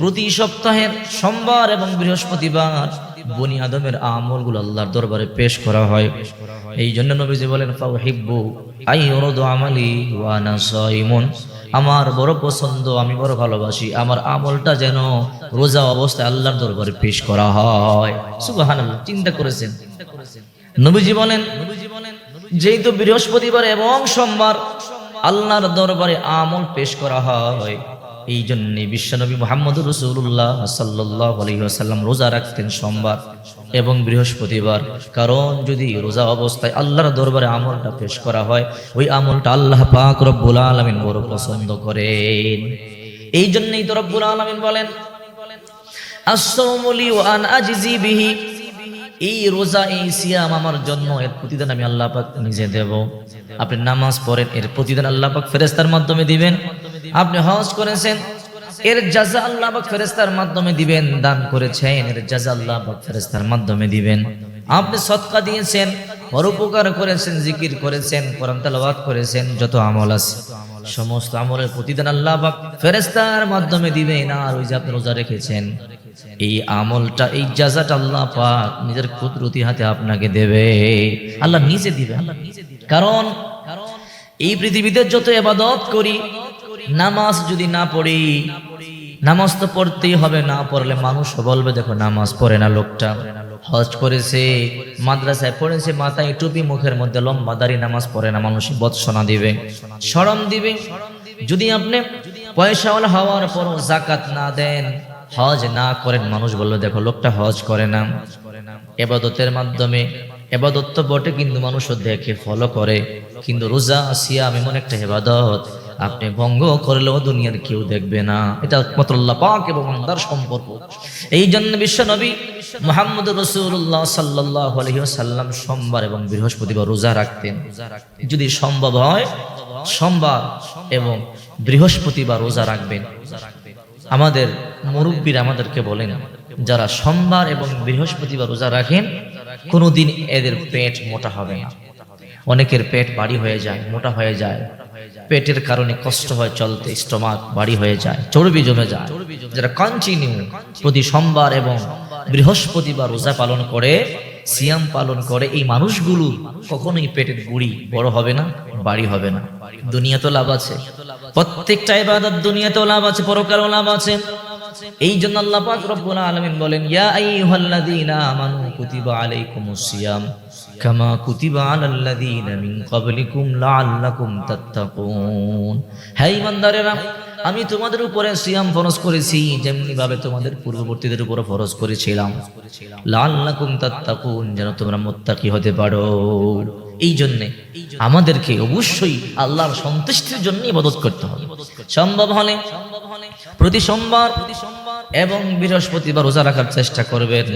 প্রতি সপ্তাহের সোমবার এবং বৃহস্পতিবার বনি আদমের আমলগুলো আল্লাহর দরবারে পেশ করা হয়। এই জন্য নবীজি বলেন ফাউ আই ওরদু আমালি ওয়ানা সাইমুন। আমার বড় পছন্দ, আমি বড় ভালোবাসি, আমার আমলটা যেন রোজা অবস্থায় আল্লাহর দরবারে পেশ করা হয়। সুবহানাল্লাহ, চিন্তা করেছেন? নবীজি বলেন, যেহেতু বৃহস্পতিবার এবং সোমবার আল্লাহর দরবারে আমল পেশ করা হয় এই জন্য বিশ্বনবী মোহাম্মদ রসুল্লাহ সাল্লাহ রোজা রাখতেন সোমবার এবং বৃহস্পতিবার। কারণ যদি রোজা অবস্থায় আল্লাহর দরবারে আমলটা পেশ করা হয়, ওই আমলটা আল্লাহ পাক রব্বুল আলমিন বড় পছন্দ করেন। এই জন্যই তো রব্বুল আলমিন বলেন এই রোজা, এই সিয়াম আমার জন্য, এর প্রতিদান আমি আল্লাহ পাক নিজে দেব। আপনি নামাজ পড়েন, এর প্রতিদান আল্লাহ পাক ফেরেস্তার মাধ্যমে দিবেন। আপনি হজ করেছেন, এর জাজা আল্লাহ ফেরেস্তার মাধ্যমে দিবেন, দান করেছেন, এর জাজা আল্লাহ ফেরেস্তার মাধ্যমে দিবেন। আপনি সৎকা দিয়েছেন পরোপকার করেছেন, জিকির করেছেন, কোরআন করেছেন, যত আমল আছে, সমস্ত আমলের প্রতিদান আল্লাহ ফেরেস্তার মাধ্যমে দিবেন, আর ওই যে আপনি রোজা রেখেছেন, এই আমলটা, এই জাজাটা আল্লাহ পাক নিজের কুদরতি হাতে আপনাকে দেবে, আল্লাহ নিজে দিবে। কারণ এই পৃথিবীতে যত এবাদত করি নামাজ যদি না পড়ি, নামাজ তো পড়তেই হবে, না পড়লে মানুষ বলবে, দেখো নামাজ পড়ে না লোকটা। হজ করেছে, মাদ্রাসায় পড়েছে, মাথায় টুপি, মুখের মধ্যে লম্বা দাড়ি, নামাজ পড়ে না মানুষ বৎসনা দিবে। সরম দিবে। যদি আপনি পয়সাওয়ালা হওয়ার পরও জাকাত না দেন, হজ না করেন, মানুষ বলল দেখো লোকটা হজ করে না। এবাদতের মাধ্যমে, এবাদত তো বটে, কিন্তু মানুষও দেখে, ফলো করে। কিন্তু রোজা, সিয়াম এমন একটা হেবাদত আপনি ভঙ্গ করলেও দুনিয়ার কেউ দেখবে না। এটা একমাত্র পাক এবং আন্দার সম্পর্ক। এই জন্য বিশ্ব নবী মোহাম্মদ রসুল্লাহ সাল্লাহ আলহিহাল্লাম সোমবার এবং বৃহস্পতিবার রোজা রাখতেন। যদি সম্ভব হয়, সোমবার এবং বৃহস্পতিবার রোজা রাখবেন। আমাদের মুরব্বীর আমাদেরকে বলেন, যারা সোমবার এবং বৃহস্পতিবার রোজা রাখেন, কোনোদিন এদের পেট মোটা হবে না। অনেকের পেট বাড়ি হয়ে যায়, মোটা হয়ে যায়। পেটের কারণে কষ্ট হয় চলতে, স্টমাক বাড়ি হয়ে যায়, চর্বি জমে যায়। যারা কন্টিনিউ প্রতি সোমবার এবং বৃহস্পতিবার রোজা পালন করে, সিয়াম পালন করে, এই মানুষগুলো কখনোই পেটের গুড়ি বড় হবে না বাড়ি হবে না। দুনিয়া তো লাভ আছে। প্রত্যেকটা এবার দুনিয়াতেও লাভ আছে পরকারও লাভ আছে। এই জন্য আল্লাহ পাক রব্বুল আলামিন বলেন, ইয়া আইয়ুহাল্লাযীনা আমানু কুতিবা আলাইকুমুস সিয়াম, কামা কুতিবা আলাল্লাযীনা মিন ক্বাবলিকুম লাআল্লাকুম তাত্তাকুন। হে ঈমানদারেরা, আমি তোমাদের উপরে সিয়াম ফরজ করেছি যেমনি ভাবে তোমাদের পূর্ববর্তীদের উপরে ফরজ করেছিলাম। লাআল্লাকুম তাত্তাকুন, যেন তোমরা মুত্তাকি হতে পারো। এই জন্যে আমাদেরকে অবশ্যই আল্লাহর সন্তুষ্টির জন্য ইবাদত করতে হবে। সম্ভব হলে প্রতি সোমবার এবং বৃহস্পতিবার রোজা রাখার চেষ্টা করবেন।